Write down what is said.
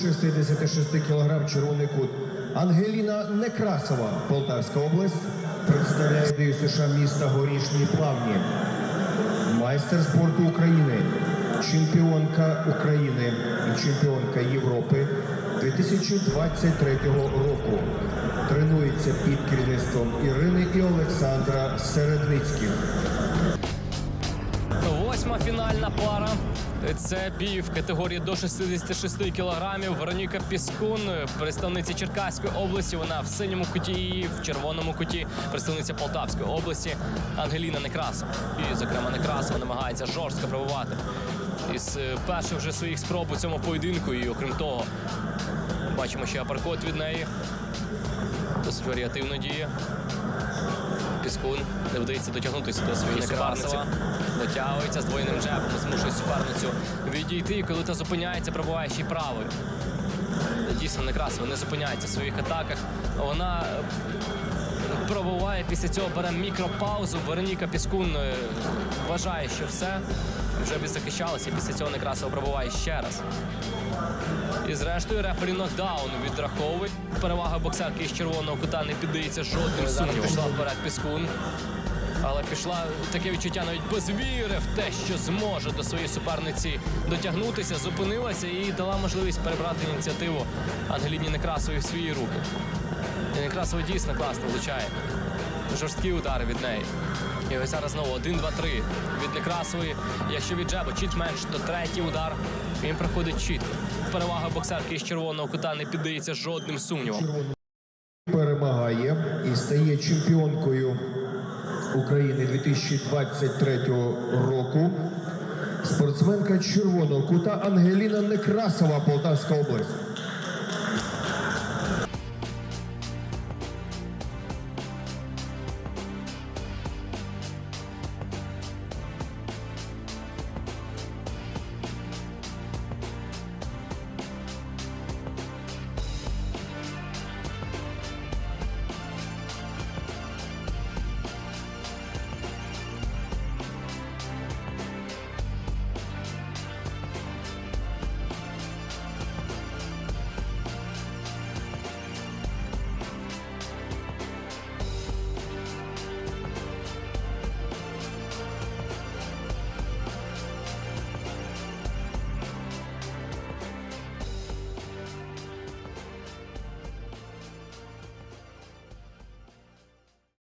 66 кг червоний кут. Ангеліна Некрасова, Полтавська область, представляє ДЮСШ США міста Горішні Плавні. Майстер спорту України, чемпіонка України і чемпіонка Європи 2023 року. Тренується під керівництвом Ірини і Олександра Середницьких. Восьма фінальна пара. Це бій в категорії до 66 кілограмів. Вероніка Піскун, представниця Черкаської області. Вона в синьому куті і в червоному куті представниця Полтавської області Ангеліна Некрасова. І, зокрема, Некрасова намагається жорстко пробувати із е, перших вже своїх спроб у цьому поєдинку. І окрім того, бачимо ще апаркот від неї. Досить варіативно діє. Піскун не вдається дотягнутися до своєї суперниці. Дотягується з двойним джебом, змушує суперницю відійти. І коли та зупиняється, пробуває ще й правою. Дійсно Некрасова не зупиняється в своїх атаках. Вона пробуває після цього бере мікропаузу. Вероніка Піскун е, вважає, що все вже відзахищалася. Після цього некрасиво пробуває ще раз. І зрештою рефері нокдаун відраховує. Перевага боксерки із червоного кута не піддається жодним сумнівом. Пішла вперед Піскун. Але пішла таке відчуття навіть без віри в те, що зможе до своєї суперниці дотягнутися, зупинилася і дала можливість перебрати ініціативу Ангеліні Некрасовій в свої руки. І Некрасова дійсно класно влучає. Жорсткі удари від неї. І ось зараз знову 1, 2, 3 від Некрасової. Якщо від Джебо чуть менше, то третій удар він проходить чітко. Перевага боксерки із червоного кута не піддається жодним сумнівам. перемагає і стає чемпіонкою України 2023 року. Спортсменка червоного кута Ангеліна Некрасова, Полтавська область.